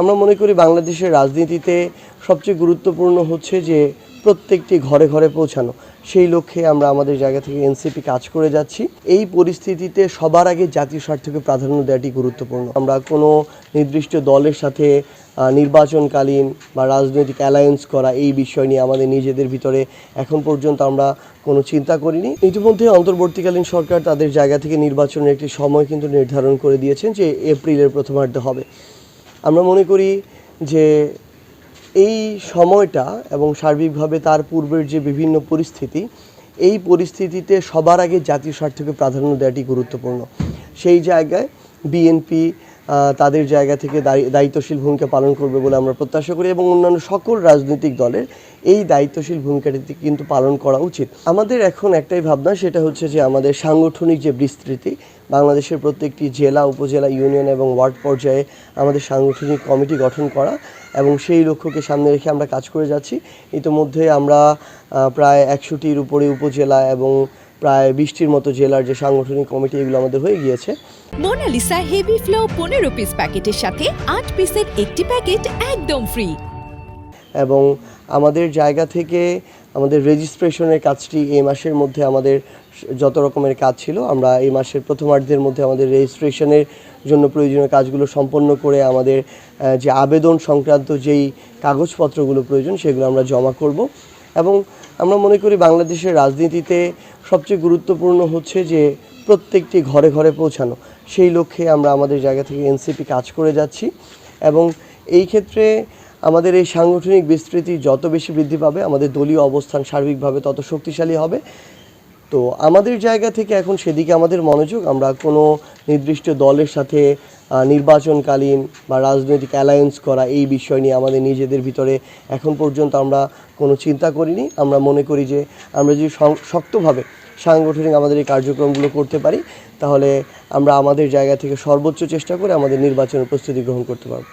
আমরা মনে করি বাংলাদেশের রাজনীতিতে সবচেয়ে গুরুত্বপূর্ণ হচ্ছে যে প্রত্যেকটি ঘরে ঘরে পৌঁছানো। সেই লক্ষ্যে আমরা আমাদের জায়গা থেকে এনসিপি কাজ করে যাচ্ছি। এই পরিস্থিতিতে সবার আগে জাতীয় স্বার্থকে প্রাধান্য দেওয়াটি গুরুত্বপূর্ণ। আমরা কোনো নির্দিষ্ট দলের সাথে নির্বাচনকালীন বা রাজনৈতিক অ্যালায়েন্স করা এই বিষয় নিয়ে আমাদের নিজেদের ভিতরে এখন পর্যন্ত আমরা কোনো চিন্তা করিনি। ইতিমধ্যে অন্তর্বর্তীকালীন সরকার তাদের জায়গা থেকে নির্বাচনের একটি সময় কিন্তু নির্ধারণ করে দিয়েছেন যে এপ্রিলের প্রথমার্ধে হবে। আমরা মনে করি যে এই সময়টা এবং সার্বিকভাবে তার পূর্বের যে বিভিন্ন পরিস্থিতি, এই পরিস্থিতিতে সবার আগে জাতীয় স্বার্থকে প্রাধান্য দেওয়াটি গুরুত্বপূর্ণ। সেই জায়গায় বিএনপি তাদের জায়গা থেকে দায়ী- দায়িত্বশীল ভূমিকা পালন করবে বলে আমরা প্রত্যাশা করি এবং অন্যান্য সকল রাজনৈতিক দলের এই দায়িত্বশীল ভূমিকাটি কিন্তু পালন করা উচিত। আমাদের এখন একটাই ভাবনা, সেটা হচ্ছে যে আমাদের সাংগঠনিক যে বিস্তৃতি, বাংলাদেশের প্রত্যেকটি জেলা, উপজেলা, ইউনিয়ন এবং ওয়ার্ড পর্যায়ে আমাদের সাংগঠনিক কমিটি গঠন করা এবং সেই লক্ষ্যকে সামনে রেখে আমরা কাজ করে যাচ্ছি। ইতিমধ্যে আমরা প্রায় একশোটির উপরে উপজেলা এবং প্রায় বিশটির মতো জেলার যে সাংগঠনিক কমিটি এগুলো আমাদের হয়ে গিয়েছে। মোনালিসা হেভি ফ্লো পনেরো পিস প্যাকেটের সাথে আট পিসের একটি প্যাকেট একদম ফ্রি এবং আমাদের জায়গা থেকে আমাদের রেজিস্ট্রেশনের কাজটি এই মাসের মধ্যে আমাদের যত রকমের কাজ ছিল আমরা এই মাসের প্রথমার্ধের মধ্যে আমাদের রেজিস্ট্রেশনের জন্য প্রয়োজনীয় কাজগুলো সম্পন্ন করে আমাদের যে আবেদন সংক্রান্ত যেই কাগজপত্রগুলো প্রয়োজন সেগুলো আমরা জমা করব। এবং আমরা মনে করি বাংলাদেশের রাজনীতিতে সবচেয়ে গুরুত্বপূর্ণ হচ্ছে যে প্রত্যেকটি ঘরে ঘরে পৌঁছানো। সেই লক্ষ্যে আমরা আমাদের জায়গা থেকে এনসিপি কাজ করে যাচ্ছি এবং এই ক্ষেত্রে আমাদের এই সাংগঠনিক বিস্তৃতি যত বেশি বৃদ্ধি পাবে, আমাদের দলীয় অবস্থান সার্বিকভাবে তত শক্তিশালী হবে। তো আমাদের জায়গা থেকে এখন সেদিকে আমাদের মনোযোগ। আমরা কোনো নির্দিষ্ট দলের সাথে নির্বাচনকালীন বা রাজনৈতিক অ্যালায়েন্স করা এই বিষয় নিয়ে আমাদের নিজেদের ভিতরে এখন পর্যন্ত আমরা কোনো চিন্তা করিনি। আমরা মনে করি যে, আমরা যদি শক্তভাবে সাংগঠনিক আমাদের এই কার্যক্রমগুলো করতে পারি, তাহলে আমরা আমাদের জায়গা থেকে সর্বোচ্চ চেষ্টা করে আমাদের নির্বাচনের প্রস্তুতি গ্রহণ করতে পারব।